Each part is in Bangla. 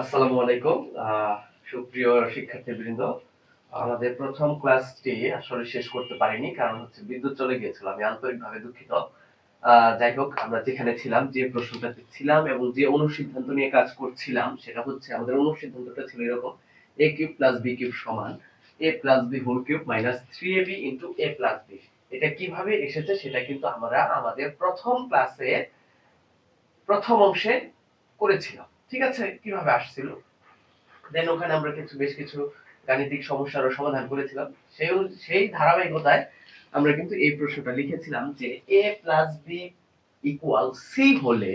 আসসালামু আলাইকুম। সুপ্রিয় শিক্ষার্থীবৃন্দ, আমাদের প্রথম ক্লাসটি আসলে শেষ করতে পারিনি কারণ হচ্ছে বিদ্যুৎ চলে গিয়েছিল। আমি আন্তরিকভাবে দুঃখিত। যাই হোক, আমরা যেখানে ছিলাম, যে প্রশ্নটাতে ছিলাম এবং যে অনুসিদ্ধান্ত নিয়ে কাজ করছিলাম, সেটা হচ্ছে আমাদের অনুসিদ্ধান্তটা ছিল এরকম A cube plus B cube সমান A plus B whole cube minus three A B into A plus B এটা কীভাবে এসেছে সেটা কিন্তু আমরা আমাদের প্রথম ক্লাসে প্রথম অংশে করেছিলাম। ঠিক আছে, কীভাবে আসছিল? দেন ওখানে আমরা কিছু, বেশ কিছু গাণিতিক সমস্যারও সমাধান করেছিলাম। সেই সেই ধারাবাহিকতায় আমরা কিন্তু এই প্রশ্নটা লিখেছিলাম যে A plus B equal C হলে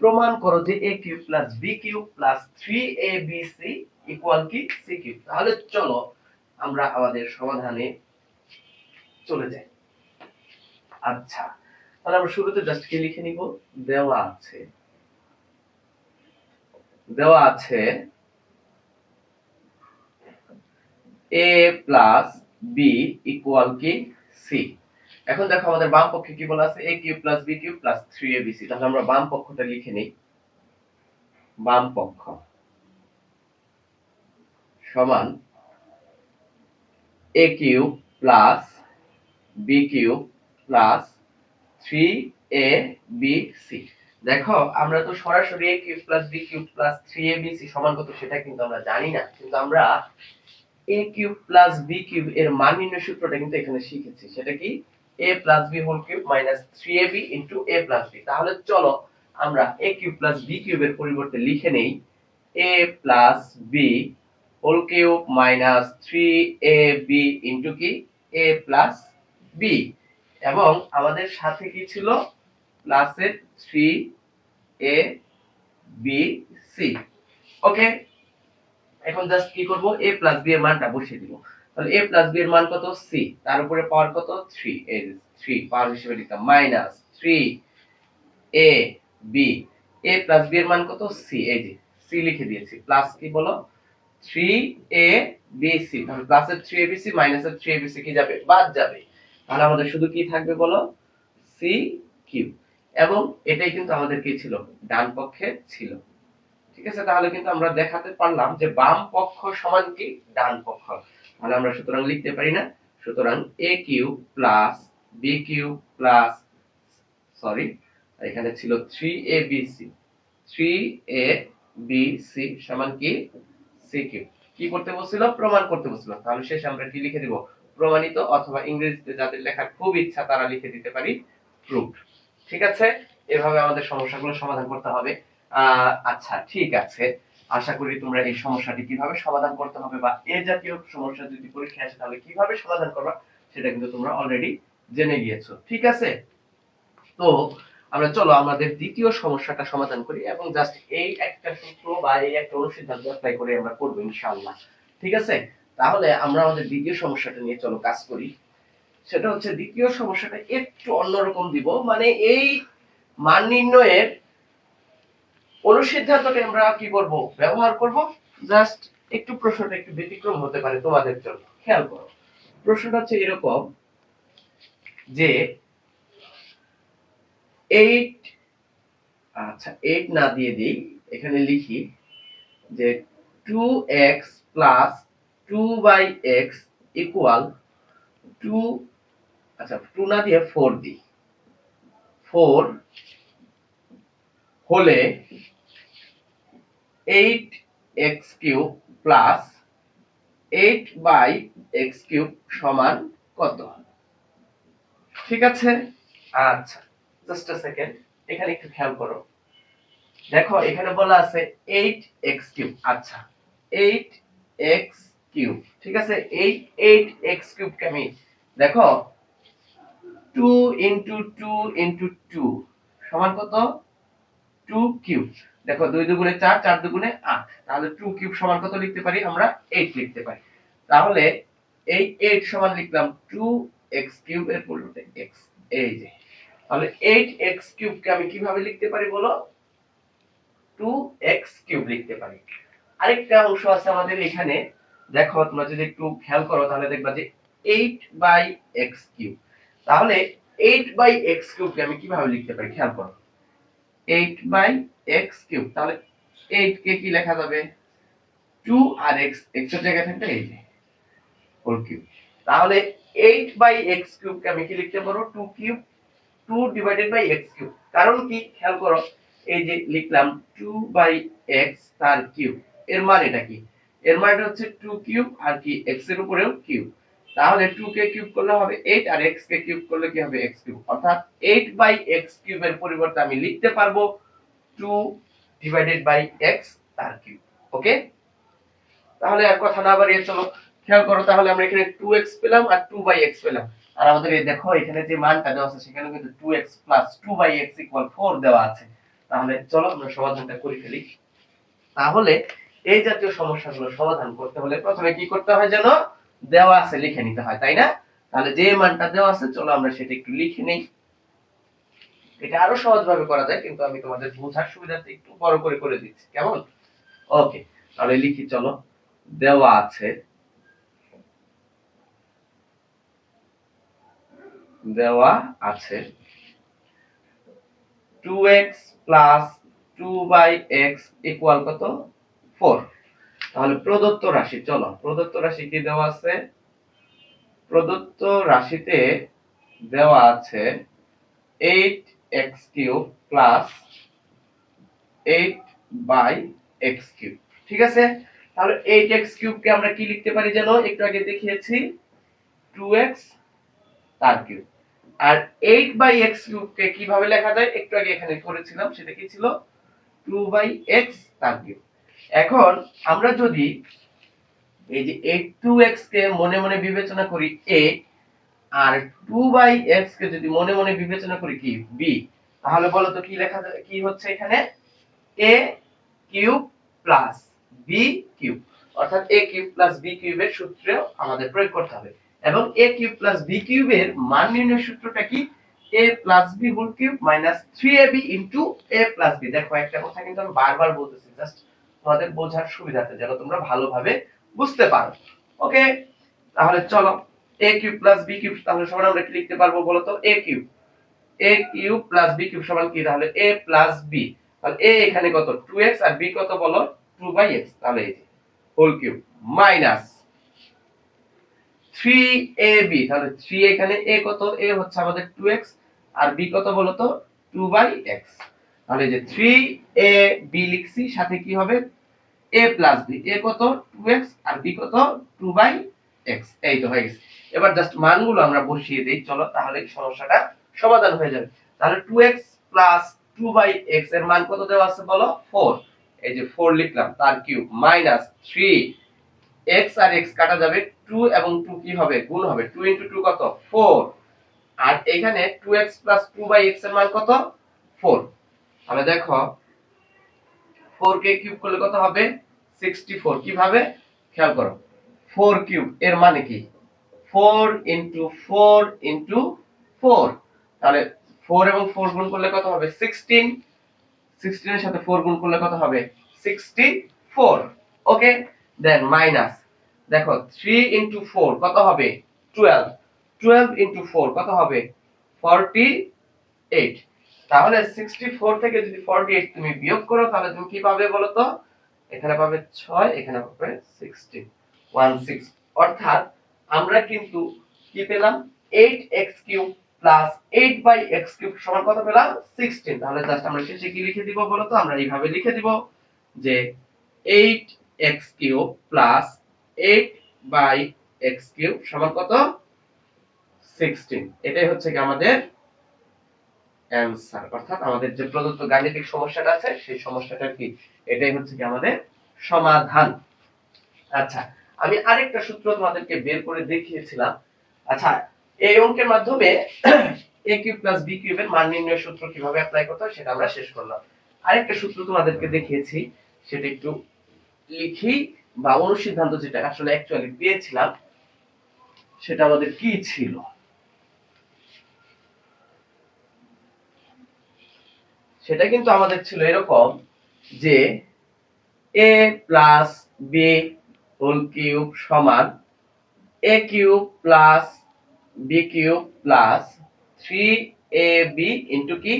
প্রমাণ করো যে A cube plus B cube plus three A B C equal কি? সি কিউব তাহলে চলো আমরা আমাদের সমাধানে চলে যাই। আচ্ছা তাহলে আমরা শুরুতে জাস্ট কি লিখে নিব? দেওয়া আছে। দেওয়া আছে এ প্লাস বি ইকুয়াল কি? সি এখন দেখো আমাদের বাম পক্ষে কি বলা আছে? A cube plus B cube plus three A তাহলে আমরা বাম পক্ষটা লিখে নিই। বাম পক্ষ সমান A cube plus B cube plus three A B C দেখো, আমরা তো সরাসরি A cube plus B cube plus three A সমান কত সেটা কিন্তু আমরা জানি না। কিন্তু আমরা A cube plus B cube এর মান নির্ণয় সূত্রটা কিন্তু এখানে শিখেছি। সেটা কি? A plus B whole cube minus three A B into A plus B তাহলে চলো, আমরা এ কিউব প্লাস বি কিউবের পরিবর্তে লিখে নেই। a plus B whole cube minus three A B into কি? এ প্লাস b এবং আমাদের সাথে কি ছিল? প্লাসের three A B C okay এখন জাস্ট কি করব? A প্লাস b এর মানটা বসিয়ে দিব। তাহলে a প্লাস b এর মান কত? C. তার উপরে পাওয়ার কত? 3 এই 3 পাওয়ার হিসেবে minus 3 a, b. A plus b এর মান কত? C. এই যে, c লিখে দিয়েছি। প্লাস কি বলো? 3 a, b, c তাহলে প্লাসের 3 a, b, c মাইনাসের 3 a, b, c কি যাবে? বাদ যাবে। তাহলে আমাদের শুধু কি থাকবে বলো? C কিউব এবং এটাই কিন্তু আমাদের কি ছিল? ডান পক্ষে ছিল। ঠিক আছে? তাহলে কিন্তু আমরা দেখাতে পারলাম যে বাম পক্ষ সমান কি? ডান পক্ষ। তাহলে আমরা সুতরাং লিখতে পারি না। সুতরাং A cube plus B cube plus sorry এখানে ছিল three A B C three A B C সমান কি? সি কিউ কি করতে বলছিল? প্রমাণ করতে বলছিল। তাহলে শেষে আমরা কি লিখে দিব? প্রমাণিত অথবা ইংরেজিতে যাদের লেখার খুব ইচ্ছা তারা লিখে দিতে পারি। প্রুফ ঠিক আছে? এভাবে আমাদের সমস্যাগুলো সমাধান করতে হবে। আচ্ছা ঠিক আছে। আশা করি তোমরা এই সমস্যাটি কীভাবে সমাধান করতে হবে বা এ জাতীয় সমস্যা যদি পরীক্ষায় আসে, তাহলে কীভাবে সমাধান করবা, সেটা কিন্তু তোমরা অলরেডি জেনে গিয়েছো। ঠিক আছে? তো আমরা, চলো আমাদের দ্বিতীয় সমস্যাটা সমাধান করি এবং জাস্ট এই একটা সূত্র বা এই একটা অনুসিদ্ধান্ত অ্যাপ্লাই করে আমরা করব ইনশাআল্লাহ। ঠিক আছে? তাহলে আমরা আমাদের দ্বিতীয় সমস্যাটা নিয়ে, চলো কাজ করি। সেটা হচ্ছে দ্বিতীয় সমস্যাটা একটু অন্যরকম দিব। মানে এই মান নির্ণয়ের অনুসিদ্ধান্তকে আমরা কি করব ব্যবহার করব? জাস্ট একটু প্রশ্নটা একটু ব্যতিক্রম হতে পারে তোমাদের জন্য। খেয়াল করো। প্রশ্নটা হচ্ছে এরকম যে এইট আচ্ছা এইট না দিয়ে দিই, এখানে লিখি যে two x plus two by x equal two আচ্ছা টু না দিয়ে ফোর দিই। ফোর হলে eight x cube plus eight by x cube সমান কত? ঠিক আছে? আচ্ছা জাস্ট সেকেন্ড এখানে একটু খেয়াল করো। দেখো, এখানে বলা আছে এইট এক্স কিউব আচ্ছা এইট এক্স কিউব ঠিক আছে? এই এইট এক্স কিউবকে আমি দেখো two into two into two সমান কত? টু কিউব দেখো, দুই দুগুণে চার চার দুগুণে আট। তাহলে টু কিউব সমান কত লিখতে পারি? আমরা এইট লিখতে পারি। তাহলে এই এইট সমান লিখলাম টু এক্স কিউব এর পরিবর্তে এক্স এই যে। তাহলে এইট এক্স আমি কীভাবে লিখতে পারি বলো? টু এক্স কিউব লিখতে পারি। আরেকটা অংশ আছে আমাদের এখানে। দেখো, তোমরা যদি একটু খেয়াল করো, তাহলে দেখবা যে এইট বাই এক্স কিউব তাহলে এইট বাই এক্স কিউবকে আমি কীভাবে লিখতে পারি? খেয়াল করো। এইট বাই এক্স কিউব তাহলে এইট কে কি লেখা যাবে? টু আর এক্স এক্সের জায়গায় থাকবে এই যে হোল কিউব তাহলে এইট বাই এক্স কিউব কে আমি কি লিখতে পারব? Two cube two divided by x cube কারণ কি? খেয়াল করো, এই যে লিখলাম টু বাই এক্স তার কিউব এর মান এটা কি? এর মানে হচ্ছে টু কিউব আর কি এক্সের উপরেও কিউব তাহলে টু কে কিউব করলে হবে এইট আর এক্স কে কিউব করলে কি হবে এক্স কিউব অর্থাৎ এইট বাই এক্স কিউবের পরিবর্তে আমি লিখতে পারব টু ডিভাইডেড বাই এক্স তার কিউব ওকে তাহলে আর কথা না বাড়িয়ে চলো। খেয়াল করো, তাহলে আমরা এখানে টু এক্স পেলাম আর টু বাই এক্স পেলাম। আর আমাদের এই দেখো, এখানে যে মানটা দেওয়া আছে সেখানে কিন্তু two x plus two by equal four দেওয়া আছে। তাহলে চলো, আমরা সমাধানটা করে ফেলি। তাহলে এই জাতীয় সমস্যাগুলো সমাধান করতে হলে প্রথমে কি করতে হয় যেন দেওয়া আছে, লিখে নিতে হয়, তাই না? তাহলে যে মানটা দেওয়া আছে, চলো আমরা সেটা একটু লিখে নেই। এটা আরও সহজভাবে করা যায়, কিন্তু আমি তোমাদের বোঝার সুবিধার্থে একটু বড় করে করে দিচ্ছি, কেমন? ওকে, তাহলে লিখি, চলো। দেওয়া আছে। দেওয়া আছে। Two x plus two by x equal কত? ফোর তাহলে প্রদত্ত রাশি, চলো, প্রদত্ত রাশি কি দেওয়া আছে? প্রদত্ত রাশিতে দেওয়া আছে eight x cube plus eight by x cube ঠিক আছে? তাহলে এইট এক্স কিউবকে আমরা কি লিখতে পারি যেন? একটু আগে দেখিয়েছি টু এক্স তার কিউব আর এইট বাই এক্স কিউবকে কীভাবে লেখা যায়? একটু আগে এখানে করেছিলাম, সেটা কি ছিল? টু বাই এক্স তার কিউব এখন আমরা যদি এই যে এইট টু এক্স কে মনে মনে বিবেচনা করি এ আর টু বাই এক্স কে যদি মনে মনে বিবেচনা করি কি? বি তাহলে বলো তো কি লেখা কি হচ্ছে এখানে? A cube plus B cube অর্থাৎ এ কিউব প্লাস বি কিউবের সূত্র আমাদের প্রয়োগ করতে হবে। এবং এ কিউব প্লাস বি কিউবের মান নির্ণয় সূত্রটা কি? A plus B whole cube minus three A B into A plus B দেখো একটা কথা কিন্তু আমি বারবার বলতেছি জাস্ট তোমাদের বোঝার সুবিধাতে যেন তোমরা ভালোভাবে বুঝতে পারো। ওকে তাহলে চলো A cube plus B cube তাহলে সমান আমরা কি লিখতে পারব বলো তো A cube A cube plus B cube সমান কি? তাহলে এ প্লাস বি তাহলে এ এখানে কত? টু এক্স আর বি কত বলো? টু বাই এক্স তাহলে এই যে whole cube minus three A B তাহলে থ্রি এখানে এ কত? এ হচ্ছে আমাদের টু এক্স আর বি কত বলো তো টু বাই এক্স তাহলে যে থ্রি এ বি লিখছি, সাথে কি হবে? এ প্লাস বি এ কত? টু এক্স আর বি কত? টু বাই এক্স এই তো হয়ে গেছে। এবার জাস্ট মানগুলো আমরা বসিয়ে দিই। চলো তাহলে সমস্যাটা সমাধান হয়ে যাবে। তাহলে two x plus two by এক্সের মান কত দেওয়া আছে বলো? ফোর এই যে ফোর লিখলাম, তার কিউব মাইনাস থ্রি এক্স আর এক্স কাটা যাবে। টু এবং টু কি হবে? গুণ হবে। টু ইন্টু টু কত? ফোর আর এখানে two x plus two by এক্সের মান কত? ফোর তাহলে দেখো ফোর কে কিউব করলে কত হবে? সিক্সটি ফোর কীভাবে? খেয়াল করো। ফোর কিউব এর মানে কি? Four into four into four তাহলে ফোর এবং ফোর গুণ করলে কত হবে? সিক্সটিন সিক্সটিনের সাথে ফোর গুণ করলে কত হবে? Sixty four okay? Then minus দেখো থ্রি ইন্টু ফোর কত হবে? টুয়েলভ টুয়েলভ ইন্টু ফোর কত হবে? ফর্টি এইট তাহলে সিক্সটি ফোর থেকে যদি ফর্টি এইট তুমি বিয়োগ করো, তাহলে তুমি কি পাবে বলো তো এখানে পাবে ছয়, এখানে পাবে সিক্সটি ওয়ান সিক্স অর্থাৎ আমরা কিন্তু কি পেলাম? এইট এক্স কিউব সমান কত পেলাম? সিক্সটিন তাহলে জাস্ট আমরা শেষে কি লিখে দিব বলো তো আমরা এইভাবে লিখে দিব যে এইট এক্স কিউব সমান কত? সিক্সটিন এটাই হচ্ছে কি আমাদের অ্যান্সার। অর্থাৎ আমাদের যে প্রদত্ত গাণিতিক সমস্যাটা আছে, সেই সমস্যাটা কি? এটাই হচ্ছে কি আমাদের সমাধান। আচ্ছা আমি আরেকটা সূত্র তোমাদেরকে বের করে দেখিয়েছিলাম। আচ্ছা এই অঙ্কের মাধ্যমে এ কিউব প্লাস বি কিউবের মান নির্ণয় সূত্র কীভাবে অ্যাপ্লাই করতে হয় সেটা আমরা শেষ করলাম। আরেকটা সূত্র তোমাদেরকে দেখিয়েছি, সেটা একটু লিখি বা অনুসিদ্ধান্ত যেটা আসলে অ্যাকচুয়ালি পেয়েছিলাম, সেটা আমাদের কি ছিল? সেটা কিন্তু আমাদের ছিল এরকম যে A plus B whole cube সমান A cube plus B cube plus three A B into কি?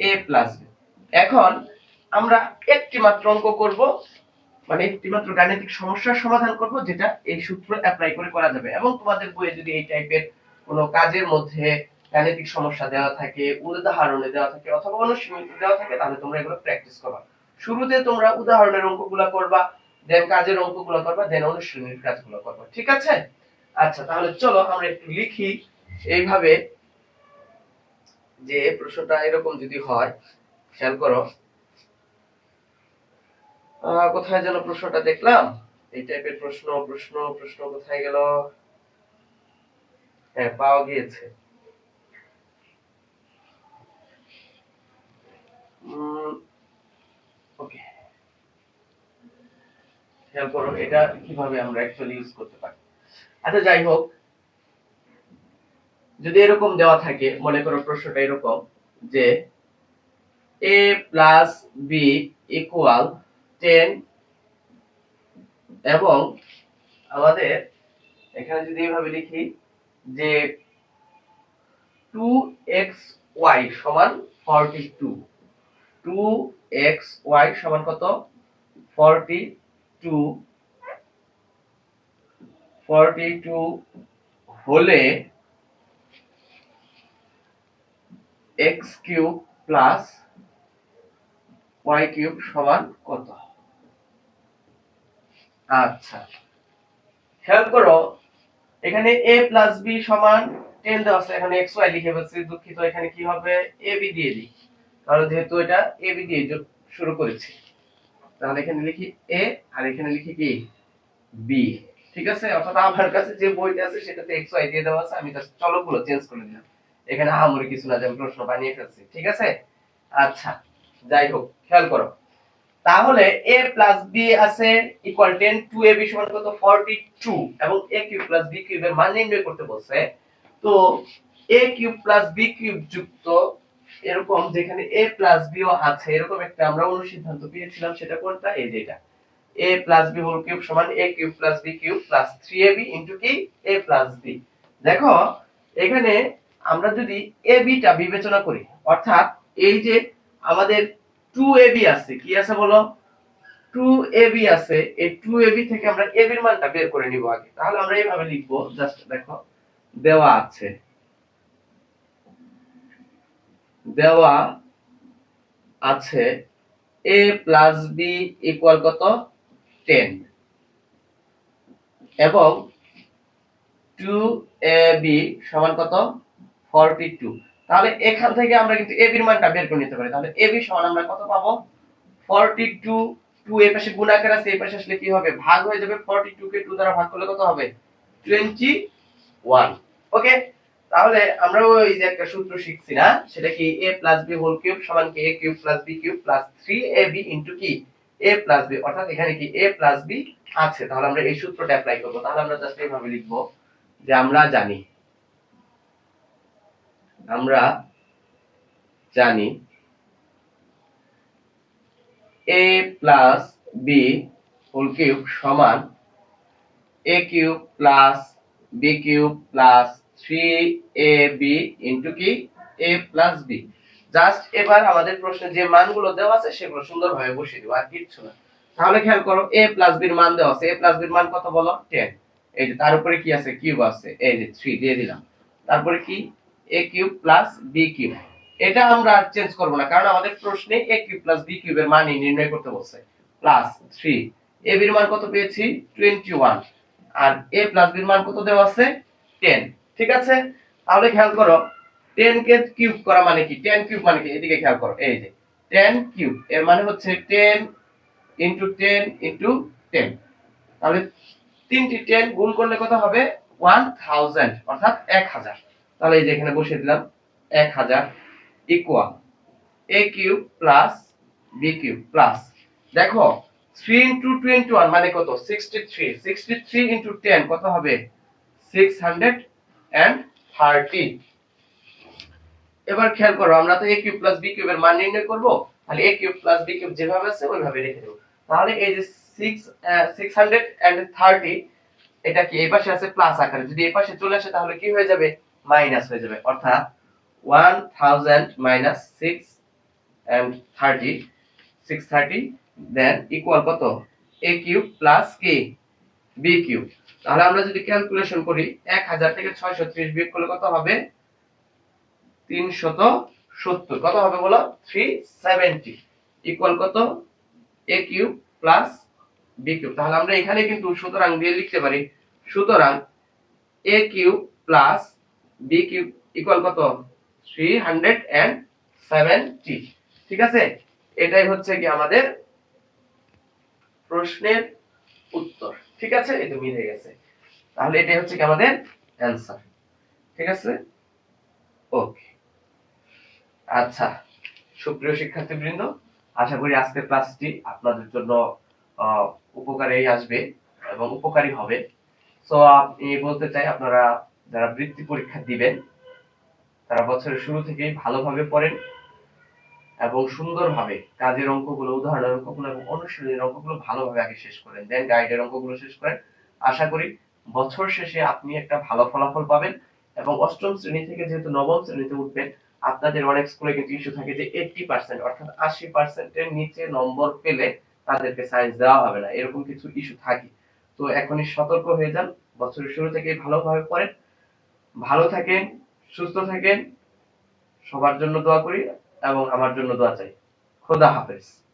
এ প্লাস বি এখন আমরা একটি মাত্র অঙ্ক করব মানে একটি মাত্র গাণিতিক সমস্যার সমাধান করব, যেটা এই সূত্র অ্যাপ্লাই করে করা যাবে। এবং তোমাদের বইয়ে যদি এই টাইপের কোনো কাজের মধ্যে গাণিতিক সমস্যা দেওয়া থাকে, উদাহরণে দেওয়া থাকে অথবা অনুশীলনীতে দেওয়া থাকে, তাহলে তোমরা এগুলো প্র্যাকটিস করবা। শুরুতে তোমরা উদাহরণের অঙ্কগুলো করবা দেন কাজের অঙ্কগুলো করবা দেন অনুশীলনীর কাজগুলো করবা। ঠিক আছে? আচ্ছা তাহলে চলো আমরা একটু লিখি। এইভাবে যে প্রশ্নটা এরকম যদি হয়, খেয়াল করো। কোথায় যেন প্রশ্নটা দেখলাম? এই টাইপের প্রশ্ন প্রশ্ন প্রশ্ন কোথায় গেল? হ্যাঁ পাওয়া গিয়েছে। ওকে খেয়াল করো, এটা কীভাবে আমরা অ্যাকচুয়ালি ইউজ করতে পারি। আচ্ছা যাই হোক, যদি এরকম দেওয়া থাকে, মনে করো প্রশ্নটা এরকম যে A plus B equal ten এবং আমাদের এখানে যদি এভাবে লিখি যে টু এক্স ওয়াই সমান ফর্টি টু টু এক্স সমান কত? ফর্টি টু ফর্টি টু হলে কিউব প্লাস কিউব সমান কত? আচ্ছা। খেয়াল করো, এখানে a প্লাস বি সমান টেন দেওয়া আছে। এখানে এক্স ওয়াই লিখে ফেলছি, দুঃখিত। এখানে কি হবে? এ দিয়ে দিই। কারণ যেহেতু এটা এ বি দিয়ে শুরু করেছি, তাহলে এখানে লিখি এ আর এখানে লিখি কি? বি ঠিক আছে? অর্থাৎ আমার কাছে যে বইটা আছে সেটাতে এক্স ওয়াই দিয়ে দেওয়া আছে, আমি জাস্ট চলকগুলো চেঞ্জ করে দিলাম। এখানে আহামরি কিছু না যে আমি প্রশ্ন বানিয়ে ফেলছি, ঠিক আছে? আচ্ছা যাই হোক, খেয়াল করো। তাহলে a প্লাস b আছে ইকুয়াল 10 2ab সমান কত? 42 এবং a কিউব প্লাস b কিউবের মান নির্ণয় করতে বলছে, তো a cube plus b cube যুক্ত এরকম যেখানে a প্লাস b ও আছে, এরকম একটা আমরা অনুসিদ্ধান্ত পেয়েছিলাম, সেটা কোনটা? এই যেটা। A plus b whole cube সমান a cube plus b cube plus 3ab into কি? A প্লাস b দেখো, এখানে আমরা যদি ab টা বিবেচনা করি, অর্থাৎ এই যে আমাদের 2ab আছে, কি আছে বলো? 2ab আছে, এই 2ab থেকে আমরা ab এর মানটা বের করে নিব আগে। তাহলে আমরা এইভাবে লিখব জাস্ট দেখো, দেওয়া আছে। দেওয়া আছে a প্লাস b ইকুয়াল কত? 10 এবং 2ab সমান কত? 42 তাহলে এখান থেকে আমরা কিন্তু ab এর মানটা বের করে নিতে পারি। তাহলে ab সমান আমরা কত পাবো? 42 2 এর পাশে গুণাকার আছে, এই পাশে আসলে কি হবে? ভাগ হয়ে যাবে 42 কে 2 দ্বারা ভাগ করলে কত হবে? 21 ওকে তাহলে আমরা ওই যে একটা সূত্র শিখছি না, সেটা কি a b হোল কিউব সমান কি a cube b cube 3ab into কি? a b, অর্থাৎ এখানে কি a b আছে। তাহলে আমরা এই সূত্রটা অ্যাপ্লাই করব। তাহলে আমরা জাস্ট এইভাবে লিখব যে আমরা জানি আমরা জানি a plus b whole cube সমান a cube plus b cube plus three A B কি বি আছে, সেগুলো সুন্দরভাবে বসিয়ে দেবো, আর কিচ্ছু না। তাহলে খেয়াল করো, a প্লাস বির দেওয়া আছে। A প্লাস বির কত বলো? 10 এই যে তার উপরে কি আছে? কিউব আছে। এই যে 3 দিয়ে দিলাম। তারপরে কি? A cube plus b cube এটা আমরা আর চেঞ্জ করব না, কারণ আমাদের প্রশ্নে a কিউব প্লাস b কিউবের মান নির্ণয় করতে বলছে। প্লাস 3 a বির মান কত পেয়েছি? 21 আর a প্লাস বির মান কত দেওয়া আছে? 10 ঠিক আছে? তাহলে খেয়াল করো 10 কে কিউব করা মানে কি? 10 কিউব মানে কি? এদিকে খেয়াল করো, এই যে 10 কিউব এর মানে হচ্ছে 10 ইনটু 10 ইনটু 10 তাহলে তিনটি 10 গুণ করলে কত হবে? 1000 অর্থাৎ 1000 তাহলে এই যে এখানে বসিয়ে দিলাম 1000 equal a cube plus b cube plus দেখো 3 ইনটু 21 মানে কত? 63 63 ইনটু 10 কত হবে? 630 এবার খেয়াল করো, আমরা তো a কিউব প্লাস b কিউবের মান নির্ণয় করব। তাহলে a cube plus b cube যেভাবে আছে, ওইভাবে রেখে দেব। তাহলে এই যে 6 630 এটা কি এই পাশে আছে প্লাস আকারে? যদি এই পাশে চলে আসে, তাহলে কি হয়ে যাবে? মাইনাস হয়ে যাবে। অর্থাৎ 1000 minus 6 and 30 six thirty then equal কত? এ কিউব প্লাস কে বি কিউব তাহলে আমরা যদি ক্যালকুলেশন করি, এক হাজার থেকে ছয়শো ত্রিশ বিয়োগ করলে কত হবে? তিনশত সত্তর। কত হবে বলো? থ্রি সেভেন্টি ইকুয়াল কত? A cube plus B cube তাহলে আমরা এখানে কিন্তু সুতরাং দিয়ে লিখতে পারি, সুতরাং A cube plus B cube equal কত? থ্রি হান্ড্রেড অ্যান্ড সেভেন্টি ঠিক আছে? এটাই হচ্ছে কি আমাদের প্রশ্নের উত্তর। ঠিক আছে? এই মিলে গেছে। তাহলে এটাই হচ্ছে কি আমাদের অ্যান্সার ঠিক আছে? ওকে আচ্ছা সুপ্রিয় শিক্ষার্থীবৃন্দ, আশা করি আজকের ক্লাসটি আপনাদের জন্য উপকারেই আসবে এবং উপকারী হবে। সো আমি বলতে চাই, আপনারা যারা বৃত্তি পরীক্ষা দিবেন, তারা বছরের শুরু থেকেই ভালোভাবে পড়েন। এবং সুন্দরভাবে কাজের অঙ্কগুলো, উদাহরণের অঙ্কগুলো এবং অনুশীলনের অঙ্কগুলো ভালোভাবে আগে শেষ করেন। দেন গাইডের অঙ্কগুলো শেষ করেন। আশা করি বছর শেষে আপনি একটা ভালো ফলাফল পাবেন এবং অষ্টম শ্রেণি থেকে যেহেতু নবম শ্রেণীতে উঠবেন, আপনাদের অনেক স্কুলে কিন্তু ইস্যু থাকে যে এইটটি পার্সেন্ট অর্থাৎ আশি পার্সেন্টের নিচে নম্বর পেলে তাদেরকে সায়েন্স দেওয়া হবে না। এরকম কিছু ইস্যু থাকে। তো এখনই সতর্ক হয়ে যান। বছরের শুরু থেকে ভালোভাবে পড়েন। ভালো থাকেন, সুস্থ থাকেন। সবার জন্য দোয়া করি। এবং আমার জন্য দোয়া চাই। খোদা হাফেজ।